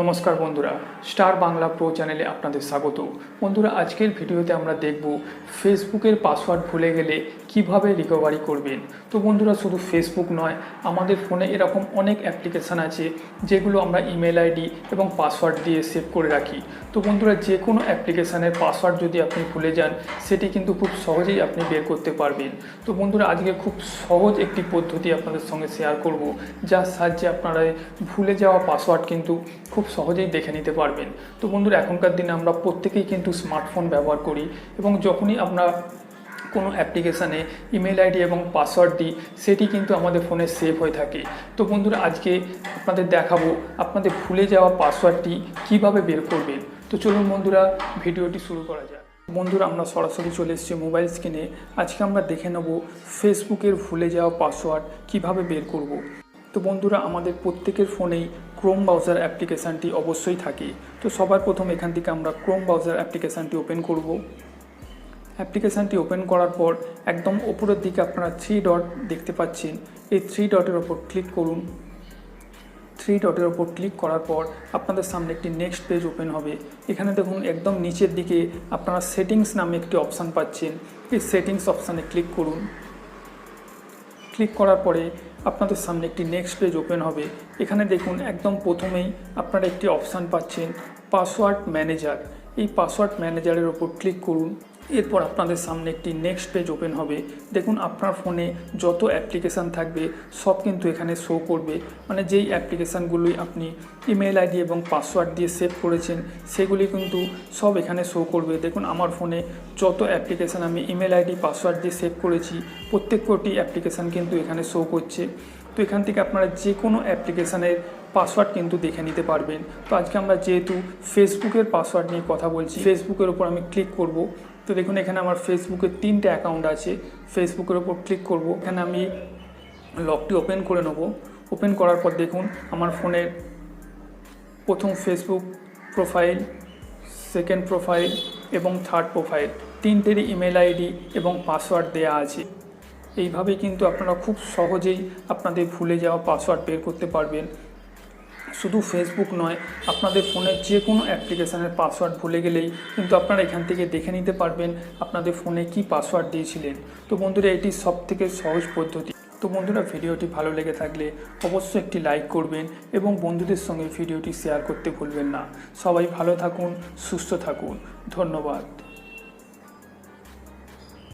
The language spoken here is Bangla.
নমস্কার বন্ধুরা, স্টার বাংলা প্রো চ্যানেলে আপনাদের স্বাগত। বন্ধুরা, আজকের ভিডিওতে আমরা দেখব ফেসবুকের পাসওয়ার্ড ভুলে গেলে কীভাবে রিকভারি করবেন। তো বন্ধুরা, শুধু ফেসবুক নয়, আমাদের ফোনে এরকম অনেক অ্যাপ্লিকেশান আছে যেগুলো আমরা ইমেল আইডি এবং পাসওয়ার্ড দিয়ে সেভ করে রাখি। তো বন্ধুরা যে কোনো অ্যাপ্লিকেশানের পাসওয়ার্ড যদি আপনি ভুলে যান, সেটি কিন্তু খুব সহজেই আপনি বের করতে পারবেন। তো বন্ধুরা, আজকে খুব সহজ একটি পদ্ধতি আপনাদের সঙ্গে শেয়ার করব, যার সাহায্যে আপনারা ভুলে যাওয়া পাসওয়ার্ড কিন্তু খুব সহজেই দেখে নিতে পারবেন। তো বন্ধুরা, এখনকার দিনে আমরা প্রত্যেকেই কিন্তু স্মার্টফোন ব্যবহার করি এবং যখনই আমরা কোনো অ্যাপ্লিকেশানে ইমেল আইডি এবং পাসওয়ার্ড দিই, সেটি কিন্তু আমাদের ফোনে সেভ হয়ে থাকে। তো বন্ধুরা, আজকে আপনাদের দেখাবো আপনাদের ভুলে যাওয়া পাসওয়ার্ডটি কীভাবে বের করবেন। তো চলুন বন্ধুরা, ভিডিওটি শুরু করা যাক। বন্ধুরা, আমরা সরাসরি চলে এসেছি মোবাইল স্ক্রিনে আজকে আমরা দেখে নেব ফেসবুকের ভুলে যাওয়া পাসওয়ার্ড কীভাবে বের করব। তো বন্ধুরা, আমাদের প্রত্যেকের ফোনেই ক্রোম ব্রাউজার অ্যাপ্লিকেশানটি অবশ্যই থাকে। তো সবার প্রথম এখান থেকে আমরা ক্রোম ব্রাউজার অ্যাপ্লিকেশানটি ওপেন করব। অ্যাপ্লিকেশানটি ওপেন করার পর একদম ওপরের দিকে আপনারা থ্রি ডট দেখতে পাচ্ছেন। এই থ্রি ডটের ওপর ক্লিক করুন। থ্রি ডটের ওপর ক্লিক করার পর আপনাদের সামনে একটি নেক্সট পেজ ওপেন হবে। এখানে দেখুন, একদম নিচের দিকে আপনারা সেটিংস নামে একটি অপশান পাচ্ছেন। এই সেটিংস অপশানে ক্লিক করুন। ক্লিক করার পরে আপনাদের সামনে একটি নেক্সট পেজ ওপেন হবে। এখানে দেখুন, একদম প্রথমেই আপনারা একটি অপশান পাচ্ছেন পাসওয়ার্ড ম্যানেজার এই পাসওয়ার্ড ম্যানেজারের ওপর ক্লিক করুন। এরপর আপনাদের সামনে একটি নেক্সট পেজ ওপেন হবে। দেখুন, আপনার ফোনে যত অ্যাপ্লিকেশান থাকবে, সব কিন্তু এখানে শো করবে। মানে যেই অ্যাপ্লিকেশানগুলোই আপনি ইমেল আইডি এবং পাসওয়ার্ড দিয়ে সেভ করেছেন, সেগুলি কিন্তু সব এখানে শো করবে। দেখুন, আমার ফোনে যত অ্যাপ্লিকেশান আমি ইমেল আইডি পাসওয়ার্ড দিয়ে সেভ করেছি প্রত্যেকটি অ্যাপ্লিকেশান কিন্তু এখানে শো করছে। তো এখান থেকে আপনারা যে কোনো অ্যাপ্লিকেশানের পাসওয়ার্ড কিন্তু দেখে নিতে পারবেন। তো আজকে আমরা যেহেতু ফেসবুকের পাসওয়ার্ড নিয়ে কথা বলছি, ফেসবুকের ওপর আমি ক্লিক করব। তো দেখুন, এখানে আমার ফেসবুকের তিনটে অ্যাকাউন্ট আছে। ফেসবুকের ওপর ক্লিক করব। এখানে আমি লকটি ওপেন করে নেব। ওপেন করার পর দেখুন, আমার ফোনের প্রথম ফেসবুক প্রোফাইল সেকেন্ড প্রোফাইল এবং থার্ড প্রোফাইল তিনটেরই ইমেল আইডি এবং পাসওয়ার্ড দেওয়া আছে। এইভাবেই কিন্তু আপনারা খুব সহজেই আপনাদের ভুলে যাওয়া পাসওয়ার্ড বের করতে পারবেন। শুধু ফেসবুক নয়, আপনাদের ফোনের যে কোনো অ্যাপ্লিকেশানের পাসওয়ার্ড ভুলে গেলেই কিন্তু আপনারা এখান থেকে দেখে নিতে পারবেন আপনাদের ফোনে কি পাসওয়ার্ড দিয়েছিলেন। তো বন্ধুরা, এটি সব থেকে সহজ পদ্ধতি। তো বন্ধুরা, ভিডিওটি ভালো লেগে থাকলে অবশ্যই একটি লাইক করবেন এবং বন্ধুদের সঙ্গে ভিডিওটি শেয়ার করতে ভুলবেন না। সবাই ভালো থাকুন, সুস্থ থাকুন। ধন্যবাদ।